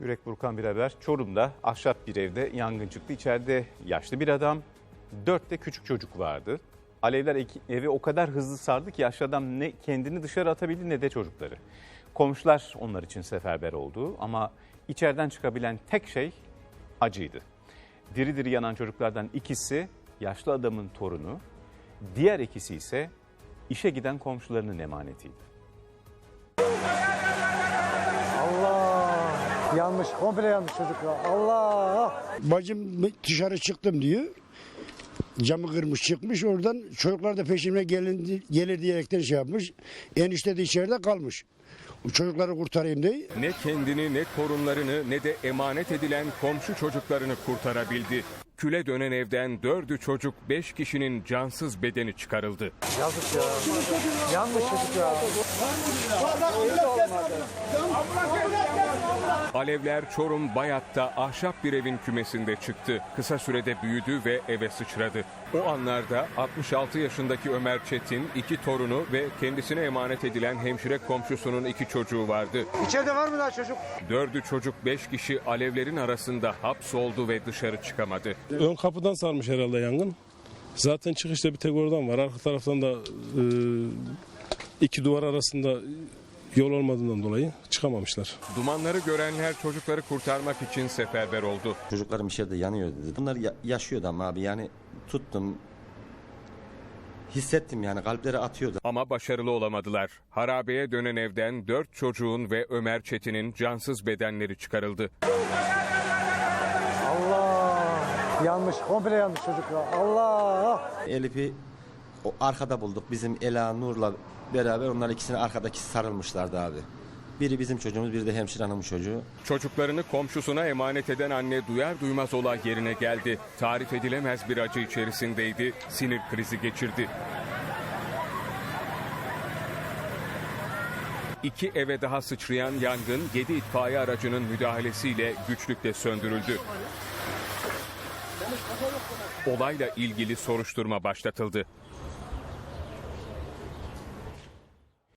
Yürek burkan bir haber. Çorum'da ahşap bir evde yangın çıktı. İçeride yaşlı bir adam, dört de küçük çocuk vardı. Alevler evi o kadar hızlı sardı ki yaşlı adam ne kendini dışarı atabildi ne de çocukları. Komşular onlar için seferber oldu ama içeriden çıkabilen tek şey acıydı. Diri diri yanan çocuklardan ikisi yaşlı adamın torunu, diğer ikisi ise işe giden komşularının emanetiydi. Yanmış, komple yanmış çocuklar. Allah! Bacım dışarı çıktım diyor. Camı kırmış çıkmış oradan çocuklar da peşimine gelin, gelir diyerekten şey yapmış. Enişte de içeride kalmış. O çocukları kurtarayım diye. Ne kendini ne torunlarını ne de emanet edilen komşu çocuklarını kurtarabildi. Küle dönen evden dördü çocuk beş kişinin cansız bedeni çıkarıldı. Yazık ya. Yanmış çocuk ya. Alevler Çorum Bayat'ta ahşap bir evin kümesinde çıktı. Kısa sürede büyüdü ve eve sıçradı. O anlarda 66 yaşındaki Ömer Çetin, iki torunu ve kendisine emanet edilen hemşire komşusunun iki çocuğu vardı. İçeride var mı daha çocuk? Dördü çocuk beş kişi alevlerin arasında hapsoldu ve dışarı çıkamadı. Ön kapıdan sarmış herhalde yangın. Zaten çıkışta bir tek oradan var. Arka taraftan da e, iki duvar arasında yol olmadığından dolayı çıkamamışlar. Dumanları görenler çocukları kurtarmak için seferber oldu. Çocuklarım içeride yanıyor dedi. Bunlar ya- yaşıyordu ama abi yani tuttum. Hissettim yani kalpleri atıyordu. Ama başarılı olamadılar. Harabeye dönen evden dört çocuğun ve Ömer Çetin'in cansız bedenleri çıkarıldı. Allah! Yanmış, komple yanmış çocuklar. Allah! Elif'i o arkada bulduk. Bizim Ela Nur'la beraber onlar ikisini arkadaki sarılmışlardı abi. Biri bizim çocuğumuz, biri de hemşire hanımın çocuğu. Çocuklarını komşusuna emanet eden anne duyar duymaz olay yerine geldi. Tarif edilemez bir acı içerisindeydi. Sinir krizi geçirdi. İki eve daha sıçrayan yangın 7 itfaiye aracının müdahalesiyle güçlükle söndürüldü. Olayla ilgili soruşturma başlatıldı.